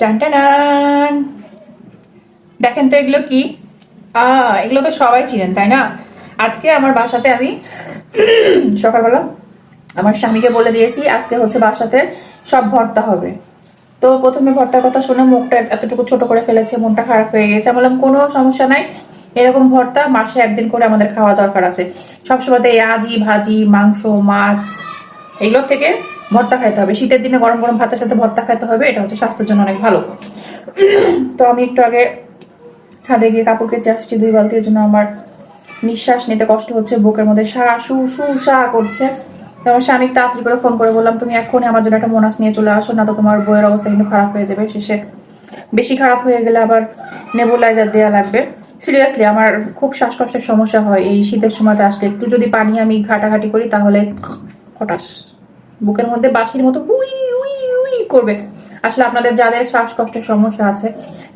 টান টান দেখেন তো এগুলো কি? এগুলো তো সবাই চিনেন, তাই না? আজকে আমার বাসাতে আমি সকালবেলা আমার স্বামীকে বলে দিয়েছি, আজকে হচ্ছে বাসাতে সব ভর্তা হবে। তো প্রথমে ভর্তার কথা শুনে মুখটা এতটুকু ছোট করে ফেলেছে, মনটা খারাপ হয়ে গেছে। বললাম, কোনো সমস্যা নাই, এরকম ভর্তা মাসে একদিন করে আমাদের খাওয়া দরকার আছে। সবসময় এই আজি, ভাজি, মাংস, মাছ, এগুলোর থেকে ভর্তা খাইতে হবে। শীতের দিনে গরম গরম ভাতের সাথে ভর্তা খাইতে হবে, এটা হচ্ছে স্বাস্থ্যের জন্য অনেক ভালো। তো আমি একটু আগে ছাদে গিয়ে কাপড় কেচে আসছি, দুই বালতির জন্য আমার নিঃশ্বাস নিতে কষ্ট হচ্ছে, বুকের মধ্যে সা, সু সু করছে। তো আমার স্বামী তাড়াতাড়ি করে ফোন করে বললাম, তুমি এখনই আমার জন্য একটা মোনাস নিয়ে চলে আসো, না তো তোমার বইয়ের অবস্থা কিন্তু খারাপ হয়ে যাবে। শেষে বেশি খারাপ হয়ে গেলে আবার নেবুলাইজার দেওয়া লাগবে। সিরিয়াসলি আমার খুব শ্বাসকষ্টের সমস্যা হয় এই শীতের সময়তে আসলে। একটু যদি পানি আমি ঘাটাঘাটি করি তাহলে হঠাৎ বুকের মধ্যে বাঁশির মতো উই উই উই করবে। আসলে আপনাদের যাদের শ্বাসকষ্টের সমস্যা আছে,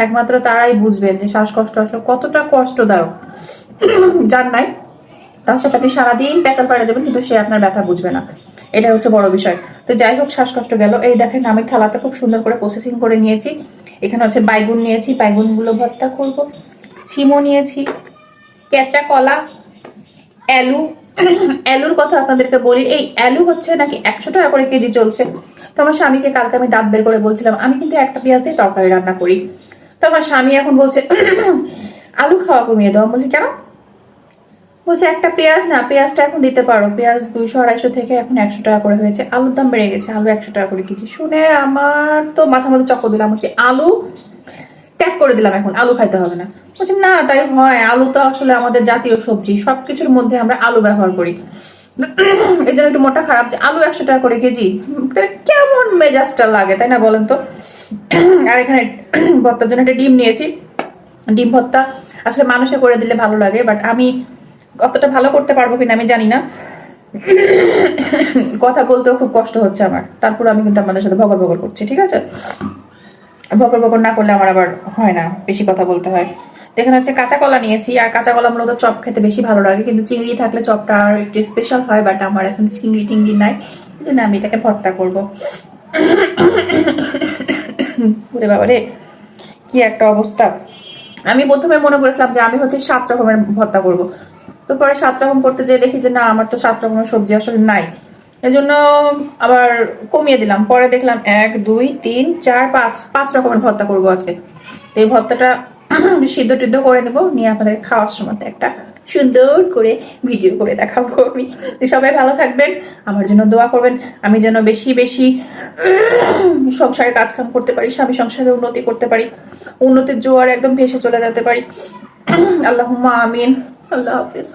একমাত্র তারাই বুঝবেন যে শ্বাসকষ্ট আসলে কতটা কষ্টদায়ক। যার নাই, তার সাথে আপনি সারাদিন পেঁচাল পাড়া যাবেন, কিন্তু সে আপনার ব্যথা বুঝবে না। এটা হচ্ছে বড় বিষয়। তো যাই হোক, শ্বাসকষ্ট গেল। এই দেখেন, আমি থালাতে খুব সুন্দর করে প্রসেসিং করে নিয়েছি। এখানে হচ্ছে বাইগুন নিয়েছি, বাইগুনগুলো ভর্তা করব। ছিমো নিয়েছি, কেঁচা কলা অ্যালু অ্যালুর কথা আপনাদেরকে বলি, এই অ্যালু হচ্ছে নাকি একশো টাকা করে কেজি চলছে। তো আমার স্বামীকে কালকে আমি দাঁত বের করে বলছিলাম, আমি কিন্তু একটা পেঁয়াজ দিয়ে তরকারি রান্না করি। তো আমার স্বামী এখন বলছে, আলু খাওয়া কমিয়ে দাও। আমি বলছি, কেন? বলছে, একটা পেঁয়াজ না, পেঁয়াজটা এখন দিতে পারো। পেঁয়াজ দুইশো, আড়াইশো থেকে এখন একশো টাকা করে হয়েছে। আলুর দাম বেড়ে গেছে, আলু একশো টাকা করে কেজি। শুনে আমার তো মাথা মতো চক্কর দিলাম হচ্ছে আলু ত্যাগ করে দিলাম এখন, আলু খাইতে হবে না। বলছে, না, তাই হয়। আলু তো আসলে আমাদের জাতীয় সবজি। সবকিছুর মধ্যে আমরা আলু ব্যবহার করি। এই জন্য একটু মোটা খারাপ যে আলু একশো টাকা করে কেজি। কেমন মেজাজটা লাগে, তাই না বলেন তো? আর এখানে ভর্তার জন্য একটা ডিম নিয়েছি। ডিম ভর্তা আসলে মানুষে করে দিলে ভালো লাগে, বাট আমি কতটা ভালো করতে পারব কিনা আমি জানি না। কথা বলতেও খুব কষ্ট হচ্ছে আমার। তারপর আমি কিন্তু আপনাদের সাথে ভগর ভগর করছি, ঠিক আছে? ভগর ভগর না করলে আমার আবার হয় না, বেশি কথা বলতে হয়। এখানে হচ্ছে কাঁচা কলা নিয়েছি, আর কাঁচা কলা মূলত চপ খেতে বেশি ভালো লাগে, কিন্তু চিংড়ি থাকলে চপটা আর একটু স্পেশাল হয় বাট আমার এখন চিংড়ি টিংড়ি নাই এই জন্য আমি এটাকে ভর্তা করব। বাবা রে কি একটা অবস্থা। আমি প্রথমে মনে করেছিলাম যে আমি হচ্ছে সাত রকমের ভর্তা করব। তো পরে সাত রকম করতে যেয়ে দেখি যে না, আমার তো সাত রকমের সবজি আসলে নাই। এজন্য আবার কমিয়ে দিলাম। পরে দেখলাম এক, দুই, তিন, চার, পাঁচ পাঁচ রকমের ভর্তা করব আজকে। এই ভর্তাটা সিদ্ধ টিদ্ধ করে নেব, নিয়ে আপনাদের খাওয়ার সময় একটা সুন্দর করে ভিডিও করে দেখাবো আমি। সবাই ভালো থাকবেন, আমার জন্য দোয়া করবেন, আমি যেন বেশি বেশি সংসারে কাজকাম করতে পারি, স্বামী সংসারে উন্নতি করতে পারি, উন্নতির জোয়ার একদম ভেসে চলে যেতে পারি। আল্লাহ আমিন। আল্লাহ হাফিজ।